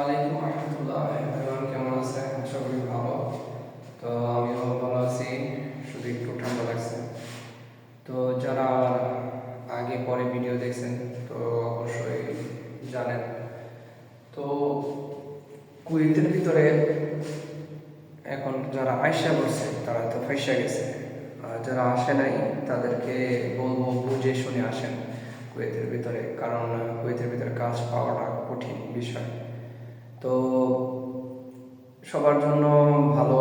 আলাইকুম কেমন ভালো। তো আমিও ভালো আছি, শুধু একটু ঠান্ডা লাগছে। তো যারা আগে পরে ভিডিও দেখছেন, তো অবশ্যই জানেন। তো কুয়েতের ভিতরে এখন যারা আয়সা করছে তারা তো ফাইসা গেছে। আর যারা আসে নাই, তাদেরকে বলব বুঝে শুনে আসেন কুয়েতের ভিতরে, কারণ কুয়েতের ভিতরে কাজ পাওয়াটা কঠিন বিষয়। তো সবার জন্য ভালো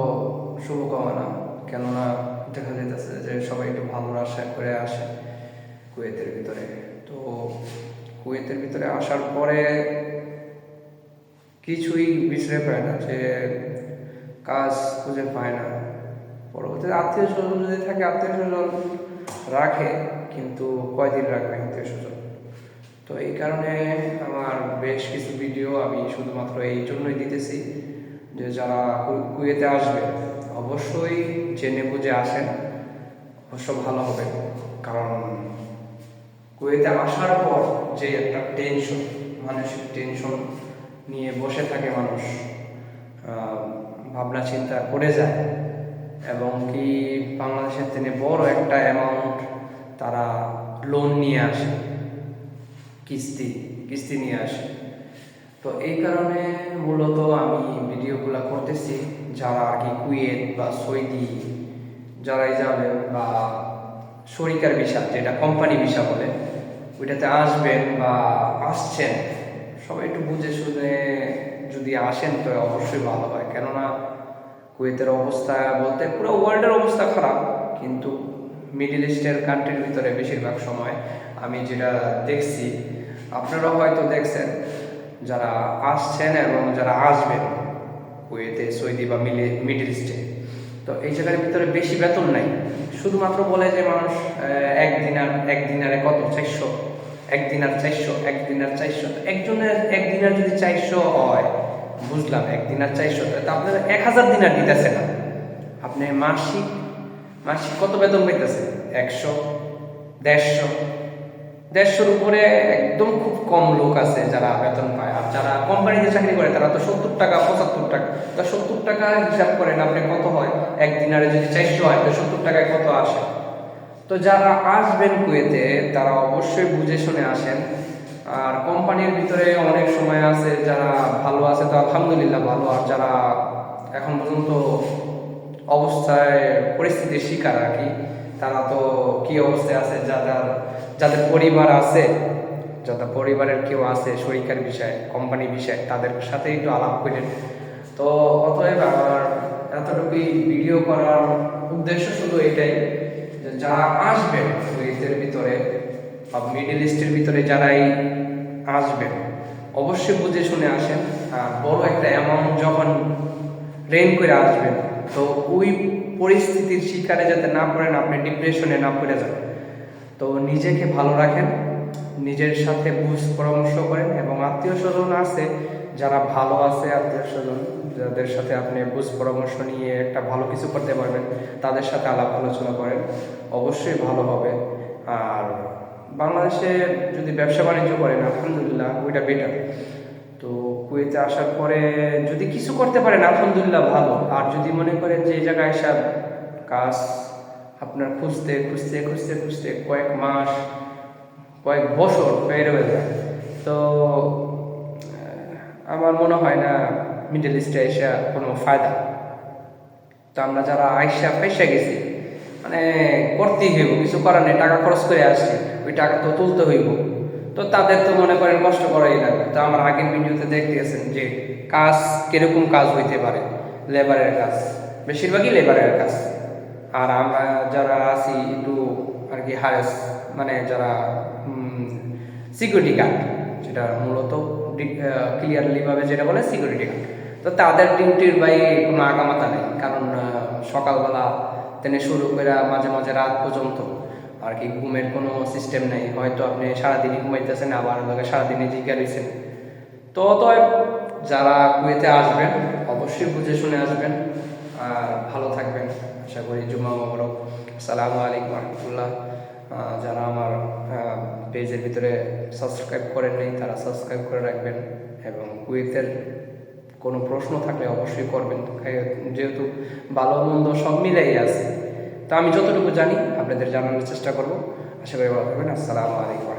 শুভকামনা। কেননা দেখা যাইতেছে যে সবাই একটু ভালো আশা করে আসে কুয়েতের ভিতরে। তো কুয়েতের ভিতরে আসার পরে কিছুই বিশ্রে পায় না যে কাজ খুঁজে পায় না। পরবর্তীতে আত্মীয় স্বজন যদি থাকে, আত্মীয় স্বজন রাখে, কিন্তু কয়দিন রাখবে আত্মীয় স্বজন? তো এই কারণে আমার বেশ কিছু ভিডিও আমি শুধুমাত্র এই জন্যই দিতেছি যে যারা কুয়েতে আসবে, অবশ্যই জেনে বুঝে আসেন, অবশ্য ভালো হবে। কারণ কুয়েতে আসার পর যে একটা টেনশন মানসিক টেনশন নিয়ে বসে থাকে মানুষ ভাবনা চিন্তা করে যায় এবং কি বাংলাদেশের থেকে বড় একটা অ্যামাউন্ট তারা লোন নিয়ে আসে। কিস্তি কিস্তি নিয়ে আসে। তো এই কারণে মূলত আমি ভিডিওগুলো করতেছি। যারা আর কি কুয়েত বা সৌদি, যারাই যাবেন বা শরিকার ভিসা, যেটা কোম্পানি ভিসা বলে, ওইটাতে আসবেন বা আসছেন, সবাই একটু বুঝে শুনে যদি আসেন তো অবশ্যই ভালো হয়। কেননা কুয়েতের অবস্থা বলতে পুরো ওয়ার্ল্ডের অবস্থা খারাপ, কিন্তু মিডিল ইস্টের কান্ট্রির ভিতরে বেশিরভাগ সময় আমি যেটা দেখছি আপনারা হয়তো দেখছেন যারা আসছেন এবং যারা আসবেন কুয়েতে সৌদি বা মিলে মিডিল ইস্টে। তো এই জায়গার ভিতরে বেশি বেতন নাই। শুধুমাত্র বলে যে মানুষ আহ, এক দিনার এক দিনারে কত? চারশো। এক দিনার চারশো এক দিনার চারশো। একজনের এক দিনার যদি চারশো হয় বুঝলাম এক দিনার চারশো। তো আপনার এক হাজার দিনার দিতেছে না। আপনি মাসিক মাসিক কত বেতন পাইতেছে একশো দেড়শো। দেড়শোর উপরে একদম খুব কম লোক আছে যারা বেতন পায়। আর যারা কোম্পানিতে চাকরি করে, তারা তো সত্তর টাকা, পঁচাত্তর টাকা। তো সত্তর টাকা হিসাব করেন আপনি কত হয়? এক দিনারে যদি চারশো হয়, তো সত্তর টাকায় কত আসে? তো যারা আসবেন কুয়েতে, তারা অবশ্যই বুঝে শুনে আসেন। আর কোম্পানির ভিতরে অনেক সময় আছে যারা ভালো আছে, তো আলহামদুলিল্লাহ ভালো। আর যারা এখন পর্যন্ত অবস্থায় পরিস্থিতির শিকার আর কি। তারা তো কি অবস্থায় আছে যাদের যাদের পরিবার আছে, যাদের পরিবারের কেউ আছে শরিকার বিষয় কোম্পানি বিষয়, তাদের সাথে একটু আলাপ করেন। তো অতএব আমার এতটুকুই ভিডিও করার উদ্দেশ্য শুধু এটাই যে যারা আসবেন কুয়েতের ভিতরে বা মিডল ইস্টের ভিতরে যারাই আসবেন, অবশ্যই বুঝে শুনে আসেন। আর বড় একটা অ্যামাউন্ট যখন রেন করে আসবেন, তো ওই পরিস্থিতির শিকারে যাতে না পড়েন, আপনি ডিপ্রেশনে না পড়ে যান। তো নিজেকে ভালো রাখেন, নিজের সাথে বুঝ পরামর্শ করেন এবং আত্মীয় স্বজন আছে যারা ভালো আছে, আত্মীয় স্বজন যাদের সাথে আপনি বুঝ পরামর্শ নিয়ে একটা ভালো কিছু করতে পারবেন, তাদের সাথে আলাপ আলোচনা করেন, অবশ্যই ভালো হবে। আর বাংলাদেশে যদি ব্যবসা বাণিজ্য করেন, আলহামদুলিল্লাহ ওইটা বেটার তো কুয়েতে আসার পরে যদি কিছু করতে পারেন, আলহামদুলিল্লাহ ভালো। আর যদি মনে করেন যে এই জায়গায় এসে কাজ আপনার খুঁজতে খুঁজতে খুঁজতে খুঁজতে কয়েক মাস, কয়েক বছর হয়ে যায়। তো আমার মনে হয় না মিডল ইস্টে এসে কোনো ফায়দা। তো আমরা যারা আইসা পয়সা গেছি মানে করতেই হইব, কিছু করার নেই, টাকা খরচ করে আসছি, ওই টাকা তো তুলতে হইব। তো তাদের তো মনে করেন কষ্ট করাই লাগবে। তো আমার আগের ভিডিওতে দেখতে গেছেন যে কাজ কীরকম কাজ হইতে পারে? লেবারের কাজ। বেশিরভাগই লেবারের কাজ। আর আমরা যারা আছি একটু আর কি হারেস মানে যারা সিকিউরিটি গার্ড যেটা মূলত ক্লিয়ারলি ভাবে যেটা বলে সিকিউরিটি গার্ড তো তাদের ডিউটির বাই কোনো আগামাতা নেই। কারণ সকালবেলা থেকে শুরু করে মাঝে মাঝে রাত পর্যন্ত আর কি ঘুমের কোনো সিস্টেম নেই। হয়তো আপনি সারাদিনই ঘুমাইতেছেন, আবার আপনাকে সারাদিনই জিজ্ঞা দিয়েছেন তো অতএব যারা কুয়েতে আসবেন, অবশ্যই বুঝে শুনে আসবেন। আর ভালো থাকবেন। আশা করি জুমা মোবারক। সালাম আলাইকুম রহমতুল্লাহ। যারা আমার পেজের ভিতরে সাবস্ক্রাইব করেন নেই, তারা সাবস্ক্রাইব করে রাখবেন এবং কুয়েতের কোনো প্রশ্ন থাকলে অবশ্যই করবেন। যেহেতু ভালো মন্দ সব মিলেই আছে। তা আমি যতটুকু জানি আপনাদের জানানোর চেষ্টা করব। আশা করি ভালো থাকবেন। আসসালামু আলাইকুম।